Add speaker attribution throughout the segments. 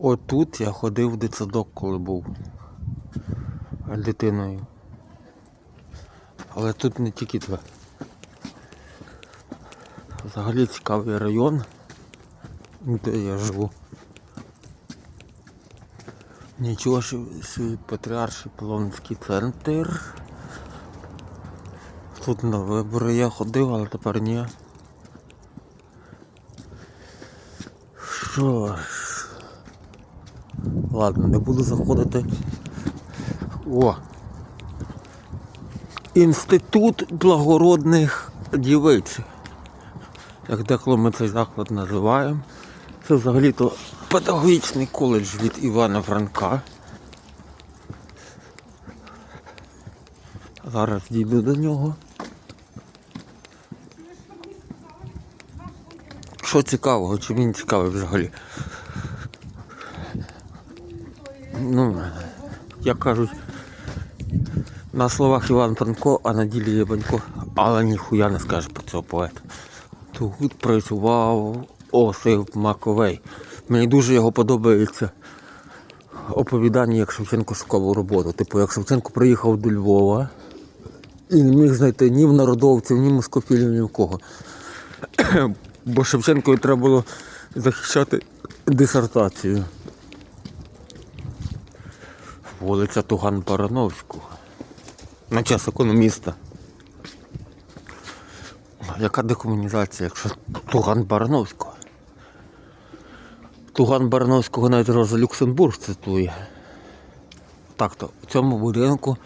Speaker 1: Отут я ходив в дитсадок, коли був дитиною. Але тут не тільки два. Взагалі цікавий район, де я живу. Нічого ж собі патріарший Полонський центр. Тут на вибори я ходив, але тепер ні. Що ж. Ладно, не буду заходити. О! Інститут благородних дівиць. Як деколи ми цей заклад називаємо. Це взагалі-то педагогічний коледж від Івана Франка. Зараз дійду до нього. Що цікавого, чи він цікавий взагалі? Ну, як кажуть, на словах Іван Франко, а на ділі є Банько, але ніхуя не скаже про цього поета. Тут працював Осип Маковей. Мені дуже його подобається оповідання як Шевченко-шкову роботу. Типу, як Шевченко приїхав до Львова і не міг знайти ні в народовців, ні москопілів, ні в кого. Бо Шевченкові треба було захищати дисертацію. Вулиця Туган Барановського. На час економіста. Яка декомунізація, якщо Туган Барановського? Туган Барановського навіть Роза Люксембург цитує. Так то в цьому будинку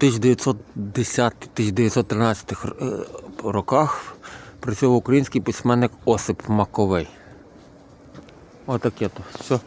Speaker 1: 1910-1913 е, роках працював український письменник Осип Маковей. Отаке то. Все.